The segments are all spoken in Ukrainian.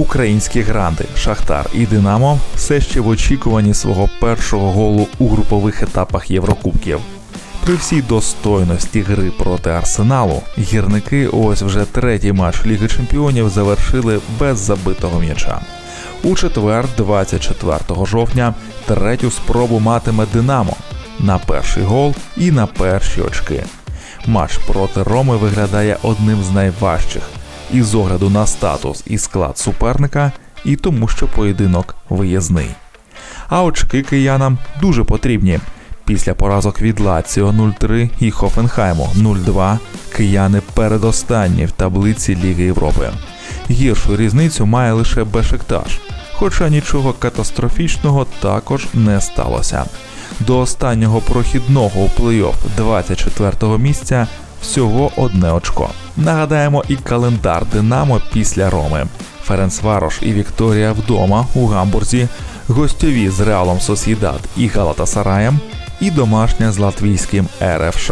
Українські гранди Шахтар і Динамо все ще в очікуванні свого першого голу у групових етапах Єврокубків. При всій достойності гри проти Арсеналу гірники ось вже третій матч Ліги Чемпіонів завершили без забитого м'яча. У четвер, 24 жовтня, третю спробу матиме Динамо на перший гол і на перші очки. Матч проти Роми виглядає одним з найважчих і з огляду на статус і склад суперника, і тому, що поєдинок виїзний. А очки киянам дуже потрібні. Після поразок від Лаціо 0-3 і Хофенхайму 0-2 кияни передостанні в таблиці Ліги Європи. Гіршу різницю має лише Бешикташ, хоча нічого катастрофічного також не сталося. До останнього прохідного у плей-офф 24-го місця всього одне очко. Нагадаємо і календар Динамо після Роми. Ференцварош і Вікторія вдома у Гамбурзі, гостьові з Реалом Сосідат і Галатасараєм, і домашня з латвійським РФШ.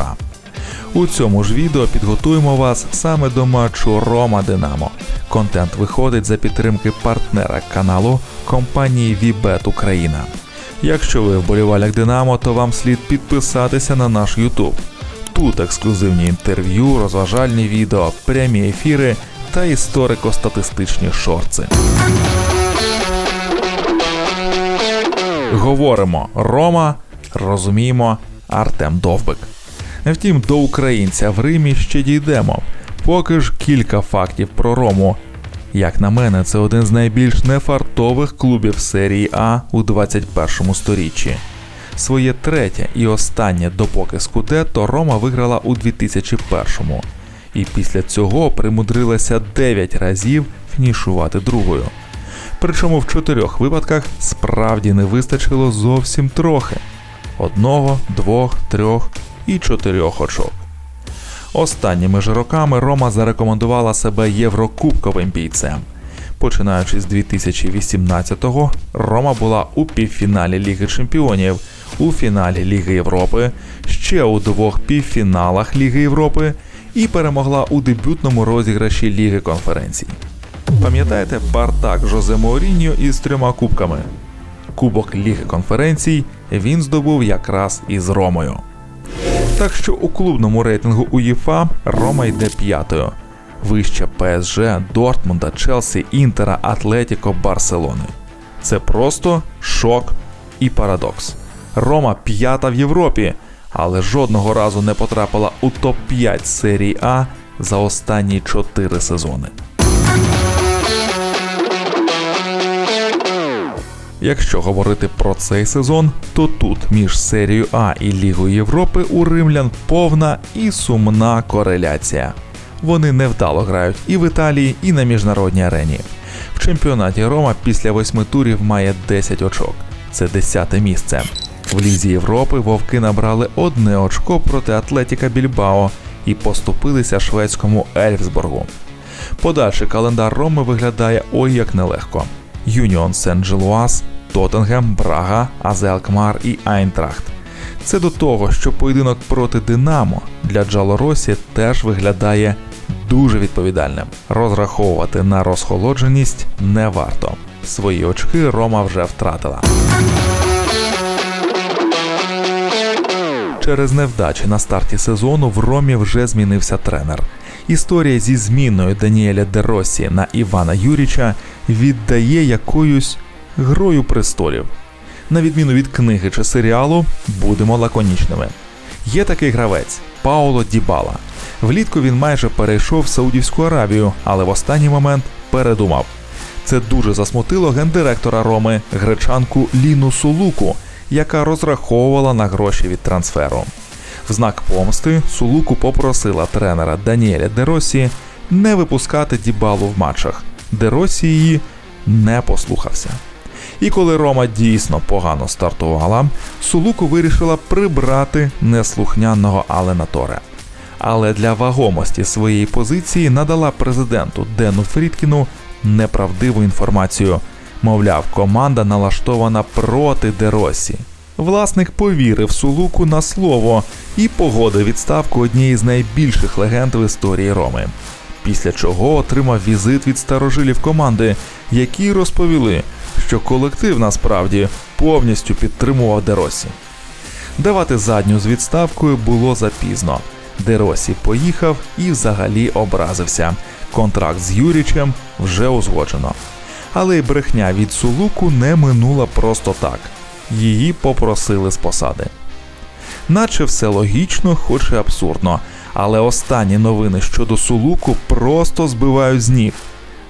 У цьому ж відео підготуємо вас саме до матчу Рома Динамо. Контент виходить за підтримки партнера каналу компанії Вібет Україна. Якщо ви вболіваляк Динамо, то вам слід підписатися на наш YouTube. Тут ексклюзивні інтерв'ю, розважальні відео, прямі ефіри та історико-статистичні шорти. Говоримо Рома, розуміємо Артем Довбик. Втім, до українця в Римі ще дійдемо. Поки ж кілька фактів про Рому. Як на мене, це один з найбільш нефартових клубів серії А у 21 сторіччі. Своє третє і останнє допоки Скудетто Рома виграла у 2001-му. І після цього примудрилася 9 разів фінішувати другою. Причому в чотирьох випадках справді не вистачило зовсім трохи: одного, двох, трьох і чотирьох очок. Останніми ж роками Рома зарекомендувала себе єврокубковим бійцем. Починаючи з 2018-го, Рома була у півфіналі Ліги Чемпіонів, у фіналі Ліги Європи, ще у двох півфіналах Ліги Європи і перемогла у дебютному розіграші Ліги конференцій. Пам'ятаєте Партак Жозе Мауріньо із трьома кубками? Кубок Ліги конференцій він здобув якраз із Ромою. Так що у клубному рейтингу УЄФА Рома йде п'ятою. Вище ПСЖ, Дортмунда, Челсі, Інтера, Атлетіко, Барселони. Це просто шок і парадокс. Рома п'ята в Європі, але жодного разу не потрапила у топ-5 серії А за останні 4 сезони. Якщо говорити про цей сезон, то тут між серією А і Лігою Європи у римлян повна і сумна кореляція. Вони невдало грають і в Італії, і на міжнародній арені. В чемпіонаті Рома після восьми турів має 10 очок. Це 10 місце. В Лізі Європи вовки набрали одне очко проти Атлетіка Більбао і поступилися шведському Ельфсборгу. Подальший календар Роми виглядає ой як нелегко. Юніон Сен-Джелуас, Тоттенгем, Брага, Азелкмар і Айнтрахт. Це до того, що поєдинок проти Динамо для Джалоросі теж виглядає дуже відповідальним. Розраховувати на розхолодженість не варто. Свої очки Рома вже втратила. Через невдачі на старті сезону в Ромі вже змінився тренер. Історія зі зміною Даніеля Деросі на Івана Юріча віддає якоюсь грою престолів. На відміну від книги чи серіалу, будемо лаконічними. Є такий гравець Пауло Дібала. Влітку він майже перейшов в Саудівську Аравію, але в останній момент передумав. Це дуже засмутило гендиректора Роми, гречанку Ліну Сулуку, яка розраховувала на гроші від трансферу. В знак помсти Сулуку попросила тренера Даніеля Деросі не випускати Дібалу в матчах. Деросі її не послухався. І коли Рома дійсно погано стартувала, Сулуку вирішила прибрати неслухняного Алена Торе. Але для вагомості своєї позиції надала президенту Дену Фрідкіну неправдиву інформацію. Мовляв, команда налаштована проти Деросі. Власник повірив Сулуку на слово і погодив відставку однієї з найбільших легенд в історії Роми. Після чого отримав візит від старожилів команди, які розповіли, що колектив насправді повністю підтримував Деросі. Давати задню з відставкою було запізно. Деросі поїхав і взагалі образився. Контракт з Юрічем вже узгоджено. Але й брехня від Сулуку не минула просто так. Її попросили з посади. Наче все логічно, хоч і абсурдно. Але останні новини щодо Сулуку просто збивають з ніг.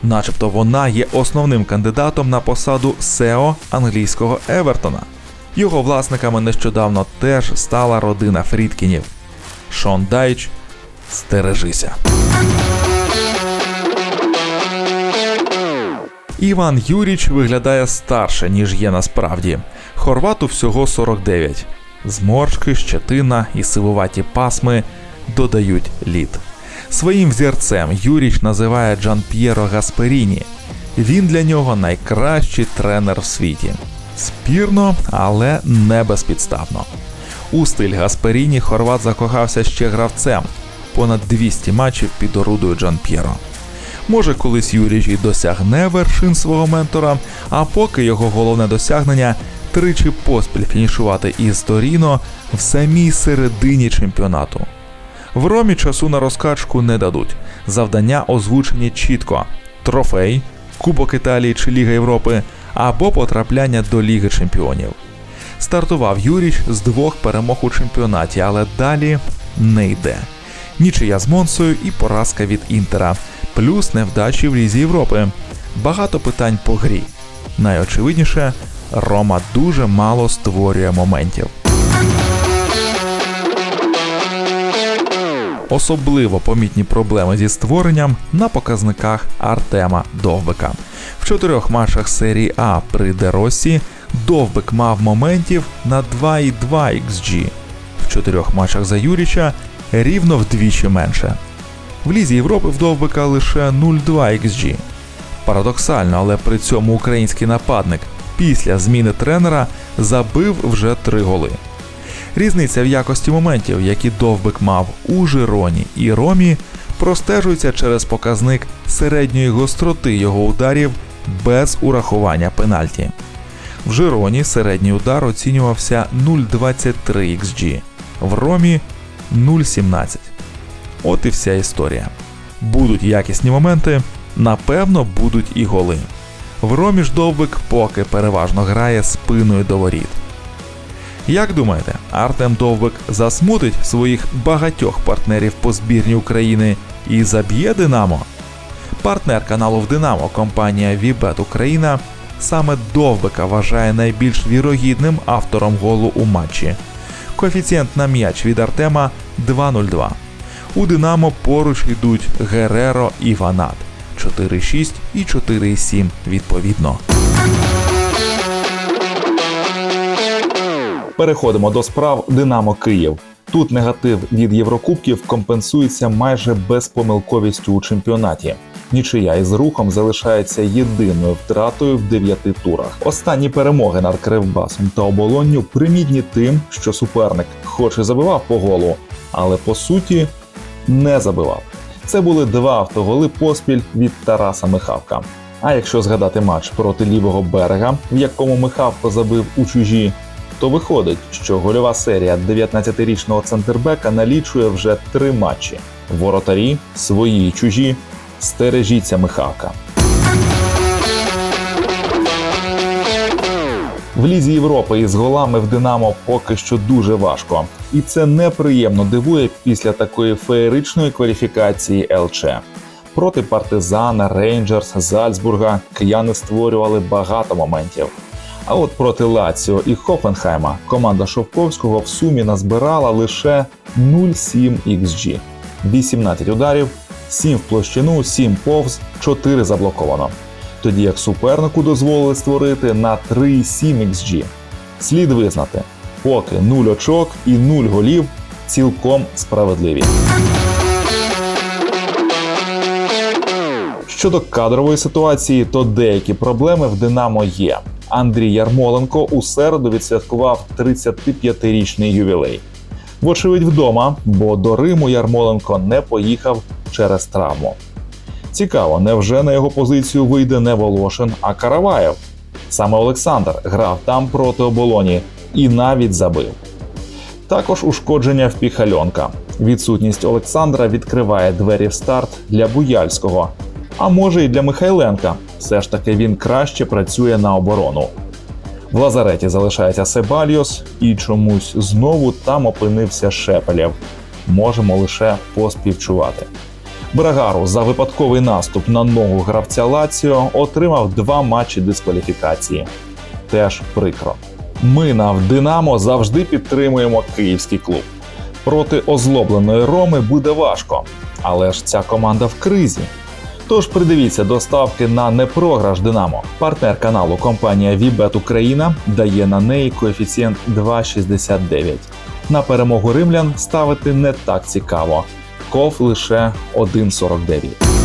Начебто вона є основним кандидатом на посаду СЕО англійського Евертона. Його власниками нещодавно теж стала родина Фрідкінів. Шон Дайч, стережися. Іван Юріч виглядає старше, ніж є насправді. Хорвату всього 49. Зморшки, щетина і сивуваті пасми додають лід. Своїм взірцем Юріч називає Джан П'єро Гасперіні. Він для нього найкращий тренер в світі. Спірно, але не безпідставно. У стиль Гасперіні Хорват закохався ще гравцем. Понад 200 матчів під орудою Джан П'єро. Може, колись Юрій і досягне вершин свого ментора, а поки його головне досягнення тричі поспіль фінішувати із Торіно в самій середині чемпіонату. В Ромі часу на розкачку не дадуть. Завдання озвучені чітко: трофей, Кубок Італії чи Ліга Європи або потрапляння до Ліги Чемпіонів. Стартував Юріч з двох перемог у чемпіонаті, але далі не йде. Нічия з Монсою і поразка від Інтера, плюс невдачі в Лізі Європи. Багато питань по грі. Найочевидніше, Рома дуже мало створює моментів. Особливо помітні проблеми зі створенням на показниках Артема Довбика. В чотирьох матчах серії А при Деросі Довбик мав моментів на 2,2 XG. В чотирьох матчах за Юріча рівно вдвічі менше. В Лізі Європи в Довбика лише 0,2 XG. Парадоксально, але при цьому український нападник після зміни тренера забив вже три голи. Різниця в якості моментів, які довбик мав у Жироні і Ромі, простежується через показник середньої гостроти його ударів без урахування пенальті. В Жироні середній удар оцінювався 0,23 XG, в Ромі 0,17. От і вся історія. Будуть якісні моменти, напевно, будуть і голи. В Ромі ж довбик поки переважно грає спиною до воріт. Як думаєте, Артем Довбик засмутить своїх багатьох партнерів по збірні України і заб'є Динамо? Партнер каналу в Динамо, компанія Вібет Україна, саме Довбика вважає найбільш вірогідним автором голу у матчі. Коефіцієнт на м'яч від Артема 2,02. У Динамо поруч йдуть Гереро і Ванат 4,6 і 4,7 відповідно. Переходимо до справ Динамо Київ. Тут негатив від Єврокубків компенсується майже безпомилковістю у чемпіонаті. Нічия із рухом залишається єдиною втратою в дев'яти турах. Останні перемоги над Кривбасом та оболонню примітні тим, що суперник, хоч і забивав по голу, але по суті не забивав. Це були два автоголи поспіль від Тараса Михавка. А якщо згадати матч проти лівого берега, в якому Михавко забив у чужі, то виходить, що гольова серія 19-річного центрбека налічує вже три матчі: воротарі, свої і чужі. Стережіться Михавка. В Лізі Європи із голами в Динамо поки що дуже важко, і це неприємно дивує після такої феєричної кваліфікації ЛЧ. Проти партизана, Рейнджерс, Зальцбурга кияни створювали багато моментів. А от проти Лаціо і Хофенхайма команда Шовковського в сумі назбирала лише 0,7 XG. 18 ударів, 7 в площину, 7 повз, 4 заблоковано. Тоді як супернику дозволили створити на 3,7 XG. Слід визнати, поки 0 очок і 0 голів цілком справедливі. Щодо кадрової ситуації, то деякі проблеми в Динамо є. Андрій Ярмоленко у середу відсвяткував 35-річний ювілей. Вочевидь, вдома, бо до Риму Ярмоленко не поїхав через травму. Цікаво, невже на його позицію вийде не Волошин, а Караваєв? Саме Олександр грав там проти оболоні і навіть забив. Також ушкодження в Піхальонка. Відсутність Олександра відкриває двері в старт для Буяльського, а може й для Михайленка. Все ж таки він краще працює на оборону. В лазареті залишається Себальйос, і чомусь знову там опинився Шепелєв. Можемо лише поспівчувати. Брагару за випадковий наступ на ногу гравця Лаціо отримав два матчі дискваліфікації. Теж прикро. Ми на Динамо завжди підтримуємо київський клуб. Проти озлобленої Роми буде важко, але ж ця команда в кризі. Тож придивіться до ставки на непрограш Динамо. Партнер каналу компанія Вібет Україна дає на неї коефіцієнт 2,69. На перемогу римлян ставити не так цікаво. Ков лише 1,49.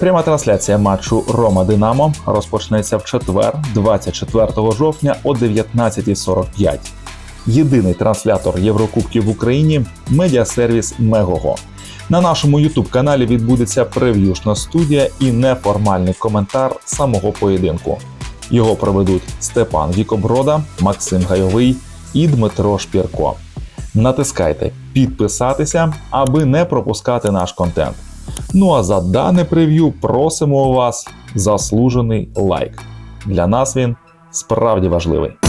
Пряма трансляція матчу Рома Динамо розпочнеться в четвер, 24 жовтня о 19.45. Єдиний транслятор Єврокубків в Україні медіасервіс Мегого. На нашому youtube каналі відбудеться прев'юшна студія і неформальний коментар самого поєдинку. Його проведуть Степан Вікоброда, Максим Гайовий і Дмитро Шпірко. Натискайте підписатися, аби не пропускати наш контент. Ну а за дане прев'ю просимо у вас заслужений лайк. Для нас він справді важливий.